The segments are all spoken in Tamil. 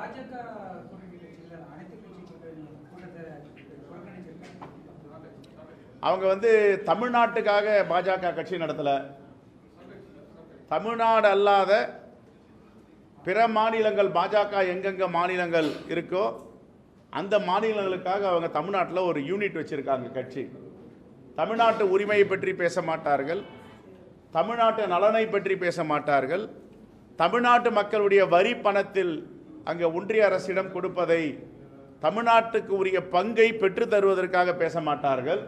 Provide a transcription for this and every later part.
பாஜக அனைத்து கட்சி கூட்டத்தை புறக்கணிச்சிருக்காங்க. அவங்க வந்து தமிழ்நாட்டுக்காக பாஜக கட்சி நடத்தலை. தமிழ்நாடு அல்லாத பிற மாநிலங்கள் பாஜக எங்கெங்க மாநிலங்கள் இருக்கோ அந்த மாநிலங்களுக்காக அவங்க தமிழ்நாட்டில் ஒரு யூனிட் வச்சுருக்காங்க கட்சி. தமிழ்நாட்டு உரிமையை பற்றி பேச மாட்டார்கள். தமிழ்நாட்டு நலனை பற்றி பேச மாட்டார்கள். தமிழ்நாட்டு மக்களுடைய வரி பணத்தில் அங்கே ஒன்றிய அரசிடம் கொடுப்பதை தமிழ்நாட்டுக்கு உரிய பங்கை பெற்று தருவதற்காக பேச மாட்டார்கள்.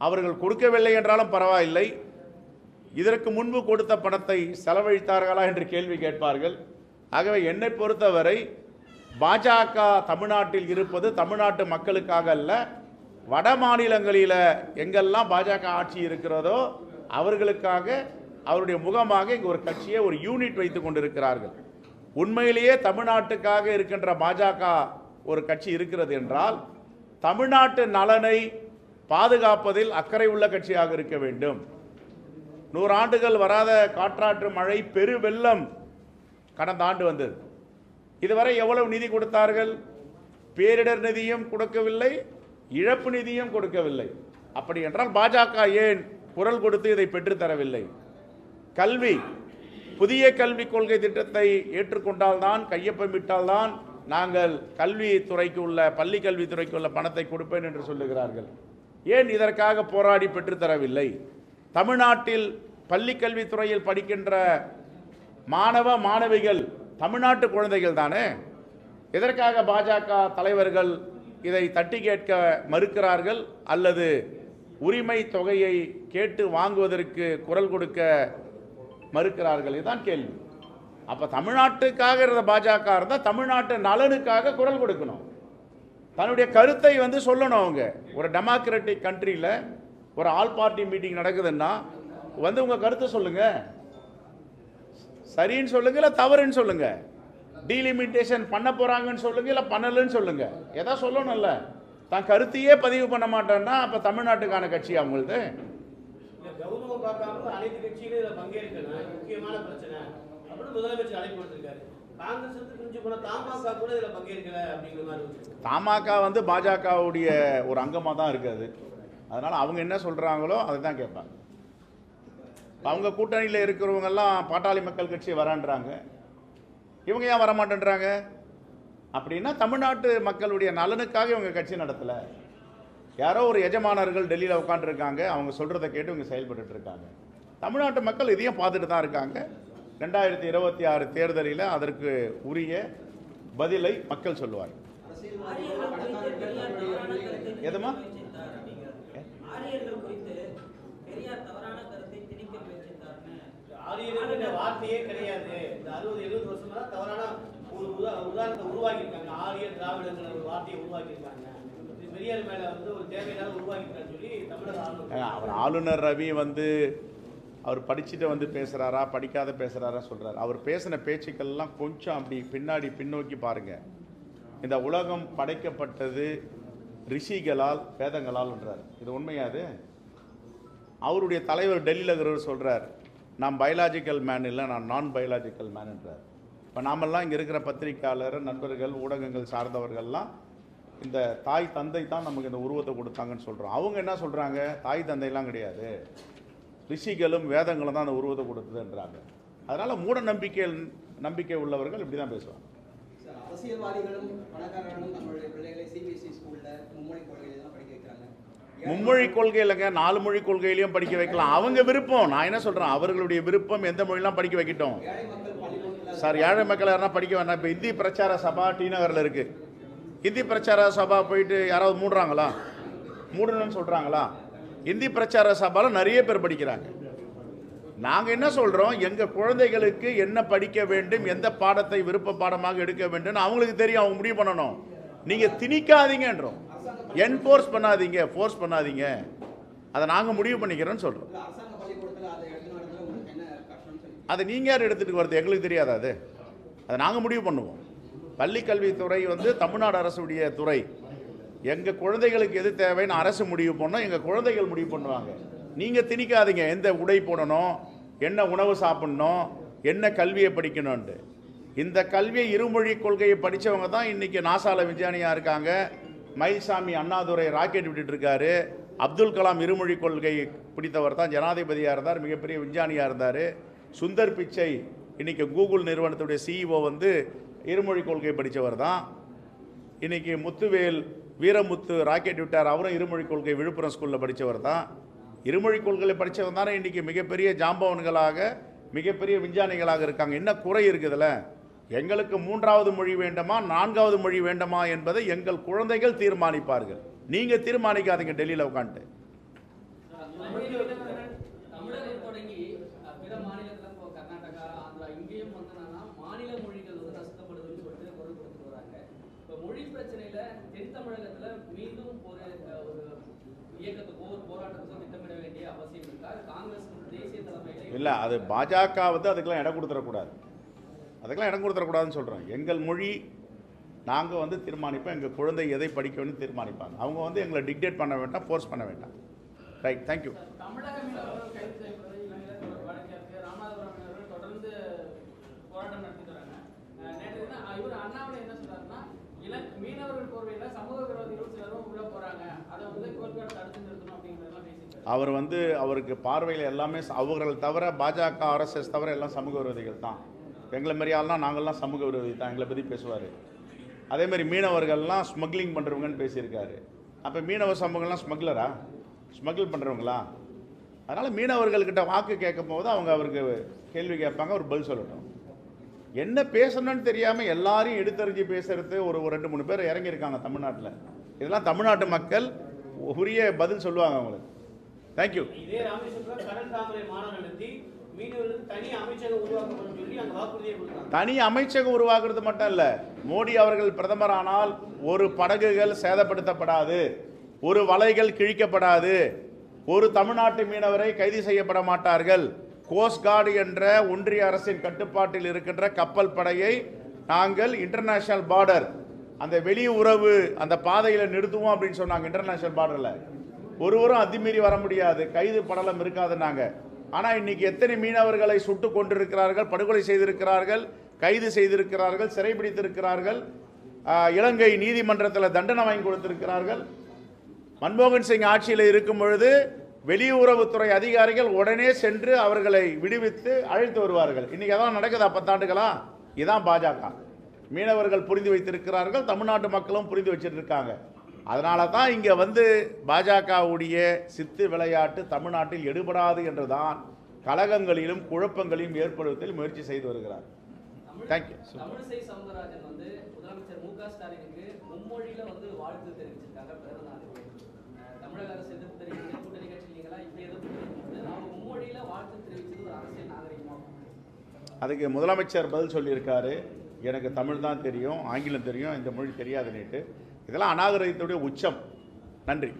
அவர்கள் கொடுக்கவில்லை என்றாலும் பரவாயில்லை. இதற்கு முன்பு கொடுத்த பணத்தை செலவழித்தார்களா என்று கேள்வி கேட்பார்கள். ஆகவே என்னை பொறுத்தவரை பாஜக தமிழ்நாட்டில் இருப்பது தமிழ்நாட்டு மக்களுக்காக அல்ல. வட மாநிலங்களில் எங்கெல்லாம் பாஜக ஆட்சி இருக்கிறதோ அவர்களுக்காக அவருடைய முகமாக இங்கே ஒரு கட்சியை ஒரு யூனிட் வைத்து கொண்டிருக்கிறார்கள். உண்மையிலேயே தமிழ்நாட்டுக்காக இருக்கின்ற பாஜக ஒரு கட்சி இருக்கிறது என்றால் தமிழ்நாட்டு நலனை பாதுகாப்பதில் அக்கறை உள்ள கட்சியாக இருக்க வேண்டும். நூறாண்டுகள் வராத காற்றாற்று மழை பெரு வெள்ளம் கடந்த ஆண்டு வந்தது. இதுவரை எவ்வளவு நிதி கொடுத்தார்கள்? பேரிடர் நிதியும் கொடுக்கவில்லை இழப்பு நிதியும் கொடுக்கவில்லை. அப்படி என்றால் பாஜக ஏன் குரல் கொடுத்து இதை பெற்றுத்தரவில்லை கல்வி புதிய கல்விக் கொள்கை திட்டத்தை ஏற்றுக்கொண்டால்தான் கையொப்பமிட்டால்தான் நாங்கள் கல்வித்துறைக்கு உள்ள பள்ளி கல்வித்துறைக்கு உள்ள பணத்தை கொடுப்பேன் என்று சொல்லுகிறார்கள். ஏன் இதற்காக போராடி பெற்றுத்தரவில்லை தமிழ்நாட்டில் பள்ளி கல்வித்துறையில் படிக்கின்ற மாணவ மாணவிகள் தமிழ்நாட்டு குழந்தைகள் தானே? எதற்காக பாஜக தலைவர்கள் இதை தட்டி கேட்க மறுக்கிறார்கள்? அல்லது உரிமை தொகையை கேட்டு வாங்குவதற்கு குரல் கொடுக்க மறுக்கிறார்கள் இதுதான் கேள்வி. அப்போ தமிழ்நாட்டுக்காக இருந்த பாஜக இருந்தால் தமிழ்நாட்டு நலனுக்காக குரல் கொடுக்கணும். தன்னுடைய கருத்தை வந்து சொல்லணும் அவங்க. ஒரு டெமோக்ராட்டிக் கண்ட்ரியில் ஒரு ஆல் பார்ட்டி மீட்டிங் நடக்குதுன்னா வந்து உங்கள் கருத்தை சொல்லுங்கள் சரின்னு சொல்லுங்கள் இல்லை தவறுன்னு சொல்லுங்கள் டீலிமிட்டேஷன் பண்ண போகிறாங்கன்னு சொல்லுங்கள் இல்லை பண்ணலைன்னு சொல்லுங்கள் எதா சொல்லணும்ல. தான் கருத்தையே பதிவு பண்ண மாட்டேன்னா அப்போ தமிழ்நாட்டுக்கான கட்சி அவங்களுது? இந்த கௌரவம் பார்க்காம அனைத்து கட்சிகளும் இதில் பங்கேற்கணும். முக்கியமான பிரச்சனை. அப்படின்னு முதலமைச்சர் அழைப்பு கொடுத்துருக்காரு தமாக வந்து பாஜகவுடைய ஒரு அங்கமாக தான் இருக்காது அதனால் அவங்க என்ன சொல்கிறாங்களோ அதை தான் கேட்பாங்க. அவங்க கூட்டணியில் இருக்கிறவங்கெல்லாம் பாட்டாளி மக்கள் கட்சி வரான்றாங்க. இவங்க ஏன் வரமாட்டேன்றாங்க? அப்படின்னா தமிழ்நாட்டு மக்களுடைய நலனுக்காக இவங்க கட்சி நடத்தலை. யாரோ ஒரு எஜமானர்கள் டெல்லியில் உட்காந்துருக்காங்க அவங்க சொல்கிறத கேட்டு இவங்க செயல்பட்டுட்டு இருக்காங்க தமிழ்நாட்டு மக்கள் இதையும் பார்த்துட்டு தான் இருக்காங்க. ரெண்டாயிரத்தி இருபத்தி ஆறு தேர்தலில் அதற்கு உரிய பதிலை மக்கள் சொல்லுவார்கள். எதுமா? வார்த்தையே கிடையாது. இந்த அறுபது எழுபது வருஷமா தவறான ஒரு உதாரணத்தை உருவாக்கியிருக்காங்க. ஆரியர் திராவிடங்கிற ஒரு வார்த்தையை உருவாக்கியிருக்காங்க. அவர் ஆளுநர் ரவி வந்து அவர் படிச்சுட்டு வந்து பேசுகிறாரா படிக்காத பேசுகிறாரா சொல்கிறார் அவர் பேசின பேச்சுக்கள்லாம் கொஞ்சம் அப்படி பின்னாடி பின்னோக்கி பாருங்கள் இந்த உலகம் படைக்கப்பட்டது ரிஷிகளால் வேதங்களால்ன்றார். இது உண்மையாது அவருடைய தலைவர் டெல்லியில் இருக்கிறவர் சொல்கிறார் நான் பயாலாஜிக்கல் மேன் இல்லை நான் நான் பயாலாஜிக்கல் மேன்ன்றார் இப்போ நாமெல்லாம் இங்கே இருக்கிற பத்திரிக்கையாளர் நண்பர்கள் ஊடகங்கள் சார்ந்தவர்கள்லாம் இந்த தாய் தந்தை தான் நமக்கு இந்த உருவத்தை கொடுத்தாங்கன்னு சொல்கிறோம் அவங்க என்ன சொல்கிறாங்க தாய் தந்தைலாம் கிடையாது. ரிஷிகளும் வேதங்களும் தான் அந்த உருவத்தை கொடுத்ததுன்றாங்க. அதனால் மூட நம்பிக்கை நம்பிக்கை உள்ளவர்கள் இப்படி தான் பேசுவாங்க ஸ்கூல்ல மும்மொழி கொள்கை இல்லைங்க. நாலு மொழி கொள்கையிலையும் படிக்க வைக்கலாம். அவங்க விருப்பம். நான் என்ன சொல்கிறேன் அவர்களுடைய விருப்பம் எந்த மொழிலாம் படிக்க வைக்கட்டும்? சார் ஏழை மக்கள் யாருன்னா படிக்க வேண்டாம் இப்போ இந்தி பிரச்சார சபா டி நகரில் இருக்குது இந்தி பிரச்சார சபா போயிட்டு யாராவது மூடுறாங்களா? மூடணும்னு சொல்கிறாங்களா இந்தி பிரச்சார சபாவில் நிறைய பேர் படிக்கிறாங்க. நாங்கள் என்ன சொல்கிறோம் எங்கள் குழந்தைகளுக்கு என்ன படிக்க வேண்டும் எந்த பாடத்தை விருப்ப பாடமாக எடுக்க வேண்டும் அவங்களுக்கு தெரியும் அவங்க முடிவு பண்ணணும். நீங்கள் திணிக்காதீங்கன்றோம். என்ஃபோர்ஸ் பண்ணாதீங்க ஃபோர்ஸ் பண்ணாதீங்க. அதை நாங்கள் முடிவு பண்ணிக்கிறோன்னு சொல்கிறோம் அதை அதை நீங்கள் யார் எடுத்துகிட்டு வரது எங்களுக்கு தெரியாதா அது? அதை நாங்கள் முடிவு பண்ணுவோம். பள்ளிக்கல்வித்துறை வந்து தமிழ்நாடு அரசுடைய துறை. எங்கள் குழந்தைகளுக்கு எது தேவைன்னு அரசு முடிவு பண்ணோம் எங்கள் குழந்தைகள் முடிவு பண்ணுவாங்க. நீங்கள் திணிக்காதீங்க எந்த உடை போடணும் என்ன உணவு சாப்பிடணும் என்ன கல்வியை படிக்கணும்ன்ட்டு. இந்த கல்வியை இருமொழி கொள்கையை படித்தவங்க தான் இன்றைக்கி நாசால விஞ்ஞானியாக இருக்காங்க. மயில்சாமி அண்ணாதுரை ராக்கெட் விட்டுட்டு இருக்காரு. அப்துல் கலாம் இருமொழி கொள்கை பிடித்தவர் தான் ஜனாதிபதியாக இருந்தார் மிகப்பெரிய விஞ்ஞானியாக இருந்தார். சுந்தர் பிச்சை இன்றைக்கி கூகுள் நிறுவனத்துடைய சிஇஓ வந்து இருமொழி கொள்கை படித்தவர் தான். இன்றைக்கி முத்துவேல் வீரமுத்து ராக்கெட் விட்டார். அவரும் இருமொழி கொள்கை விழுப்புரம் ஸ்கூலில் படித்தவர் தான். இருமொழி கொள்கையில் படித்தவன் தானே இன்றைக்கி மிகப்பெரிய ஜாம்பவன்களாக மிகப்பெரிய விஞ்ஞானிகளாக இருக்காங்க. என்ன குறை இருக்குதுல்ல எங்களுக்கு மூன்றாவது மொழி வேண்டுமா நான்காவது மொழி வேண்டுமா என்பதை எங்கள் குழந்தைகள் தீர்மானிப்பார்கள். நீங்கள் தீர்மானிக்காதீங்க டெல்லியில் உட்காந்துட்டு. இல்லை அது பாஜக வந்து அதுக்கெல்லாம் இடம் கொடுத்துடக்கூடாது. அதுக்கெல்லாம் இடம் கொடுத்துடக்கூடாதுன்னு சொல்கிறோம் எங்கள் மொழி நாங்கள் வந்து தீர்மானிப்போம். எங்கள் குழந்தை எதை படிக்கணும்னு தீர்மானிப்பாங்க. அவங்க வந்து எங்களை டிக்டேட் பண்ண வேண்டாம் ஃபோர்ஸ் பண்ண வேண்டாம். ரைட் தேங்க்யூ அவர் வந்து அவருக்கு பார்வையில் எல்லாமே அவர்கள் தவிர பாஜக ஆர்எஸ்எஸ் தவிர எல்லாம் சமூக விரோதிகள் தான். எங்களை மாரி ஆள்லாம் நாங்கள்லாம் சமூக விரோதி தான் எங்களை பற்றி பேசுவார். அதேமாதிரி மீனவர்கள்லாம் ஸ்மக்லிங் பண்ணுறவங்கன்னு பேசியிருக்காரு. அப்போ மீனவ சமூகம்லாம் ஸ்மக்லரா ஸ்மக்கிள் பண்ணுறவங்களா அதனால் மீனவர்கள்கிட்ட வாக்கு கேட்கும் போது அவங்க அவருக்கு கேள்வி கேட்பாங்க அவர் பதில் சொல்லட்டும். என்ன பேசணும்னு தெரியாமல் எல்லாரையும் எடுத்தறிஞ்சு பேசுறது ஒரு ஒரு ரெண்டு மூணு பேர் இறங்கியிருக்காங்க தமிழ்நாட்டில். இதெல்லாம் தமிழ்நாட்டு மக்கள் உரிய பதில் சொல்லுவாங்க அவங்களுக்கு. தேங்க்யூ இதே ராமேஸ்வரத்தில் கடல் தாமரை மாநாடு நடத்தி தனி அமைச்சகம் உருவாக்குறது மட்டும் இல்லை மோடி அவர்கள் பிரதமரானால் ஒரு படகுகள் சேதப்படுத்தப்படாது ஒரு வலைகள் கிழிக்கப்படாது ஒரு தமிழ்நாட்டு மீனவரை கைது செய்யப்பட மாட்டார்கள். கோஸ்ட் கார்டு என்ற ஒன்றிய அரசின் கட்டுப்பாட்டில் இருக்கின்ற கப்பல் படையை நாங்கள் இன்டர்நேஷனல் பார்டர் அந்த வெளி உறவு அந்த பாதையில் நிறுத்துவோம் அப்படின்னு சொன்னாங்க இன்டர்நேஷனல் பார்டரில் ஒருவரும் அத்துமீறி வர முடியாது. கைது படலம் இருக்காதுன்னாங்க. ஆனால் இன்னைக்கு எத்தனை மீனவர்களை சுட்டு கொண்டிருக்கிறார்கள் படுகொலை செய்திருக்கிறார்கள் கைது செய்திருக்கிறார்கள் சிறைபிடித்திருக்கிறார்கள் இலங்கை நீதிமன்றத்தில் தண்டனை வாங்கி கொடுத்திருக்கிறார்கள். மன்மோகன் சிங் ஆட்சியில் இருக்கும் பொழுது வெளியுறவுத்துறை அதிகாரிகள் உடனே சென்று அவர்களை விடுவித்து அழைத்து வருவார்கள். இன்றைக்கி அதான் நடக்குதா பத்தாண்டுகளா? இதான் பாஜக. மீனவர்கள் புரிந்து வைத்திருக்கிறார்கள் தமிழ்நாட்டு மக்களும் புரிந்து வச்சிருக்காங்க. அதனால தான் இங்கே வந்து பாஜகவுடைய சித்து விளையாட்டு தமிழ்நாட்டில் எடுபடாது என்றுதான் கலகங்களிலும் குழப்பங்களையும் ஏற்படுவதில் முயற்சி செய்து வருகிறார். தேங்க்யூ அதுக்கு முதலமைச்சர் பதில் சொல்லியிருக்காரு. எனக்கு தமிழ் தான் தெரியும் ஆங்கிலம் தெரியும் இந்த மொழி தெரியாதுன்னுட்டு இதெல்லாம் அநாகரிகத்துடைய உச்சம். நன்றி.